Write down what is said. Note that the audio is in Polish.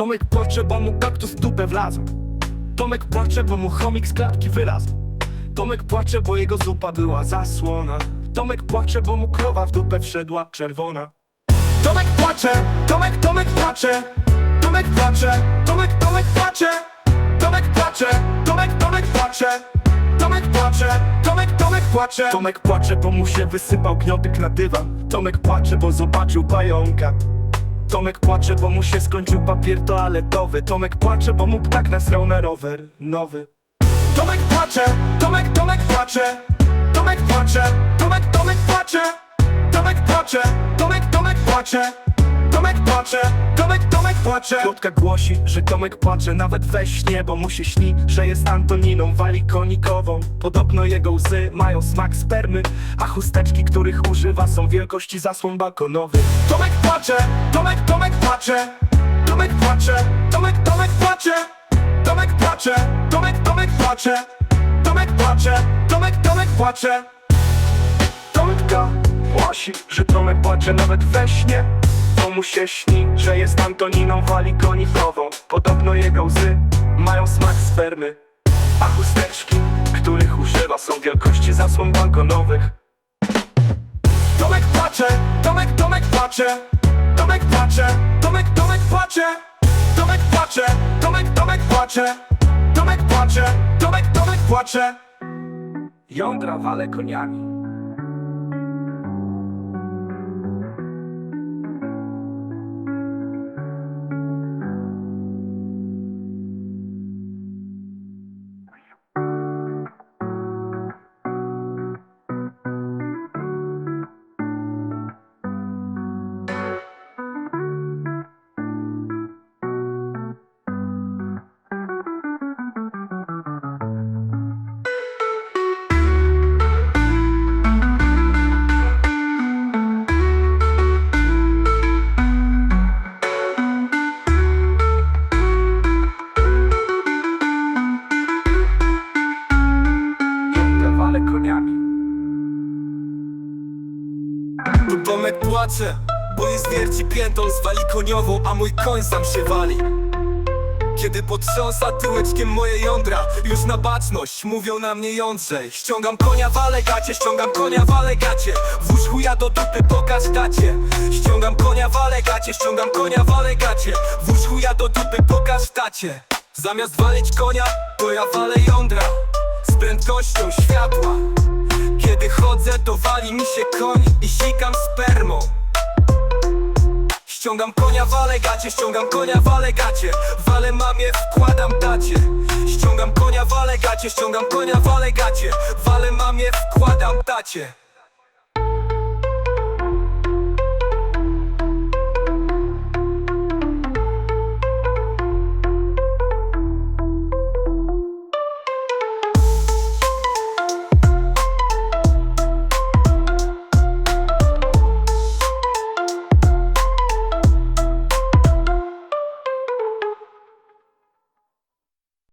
Tomek płacze, bo mu kaktus w dupę wlazł Tomek płacze, bo mu chomik z klatki wylazł Tomek płacze, bo jego zupa była zasłona Tomek płacze, bo mu krowa w dupę wszedła czerwona Tomek płacze, Tomek, Tomek płacze Tomek płacze, Tomek, Tomek płacze Tomek płacze, Tomek, Tomek płacze Tomek płacze, Tomek, Tomek płacze Tomek płacze, bo mu się wysypał gniotek na dywan Tomek płacze, bo zobaczył pająka Tomek płacze, bo mu się skończył papier toaletowy. Tomek płacze, bo mu ptak nasrał na rower nowy. Tomek płacze, Tomek, Tomek płacze. Tomek płacze, Tomek, Tomek płacze. Tomek płacze, Tomek, Tomek płacze Tomek płacze, Tomek, Tomek płacze. Plotka głosi, że Tomek płacze. Nawet we śnie Bo mu się śni, że jest Antoniną walikonikową. Podobno jego łzy mają smak spermy A chusteczki, których używa są wielkości zasłon balkonowych Tomek płacze, Tomek, Tomek płacze. Tomek płacze, Tomek, Tomek płacze. Tomek płacze, Tomek, Tomek płacze. Tomek płacze, Tomek, Tomek płacze. Tomek głosi, że Tomek płacze. Nawet we śnie Mu się śni, że jest Antoniną walikonikową Podobno jego łzy mają smak spermy. A chusteczki, których używa są wielkości zasłon balkonowych. Tomek płacze, Tomek, Tomek płacze. Tomek płacze, Tomek, Tomek płacze. Tomek płacze, Tomek, Tomek płacze. Tomek płacze, Tomek, Tomek płacze. Jądra wale koniami Bo jest wierci piętą zwali koniową, a mój koń sam się wali. Kiedy potrząsa tyłeczkiem moje jądra Już na baczność, mówią na mnie jądrzej. Ściągam konia, wale gacie, ściągam konia, wale gacie. Włóż chuja do dupy, pokaż tacie. Ściągam konia, wale gacie, ściągam konia, wale gacie. Włóż chuja do dupy, pokaż tacie. Zamiast walić konia, to ja walę jądra. Z prędkością światła Kiedy chodzę, to wali mi się koń i sikam spermą. Ściągam konia, wale gacie, ściągam konia, wale gacie. Wale mamie, wkładam dacie Ściągam konia, wale gacie, ściągam konia, wale gacie. Wale mamie, wkładam dacie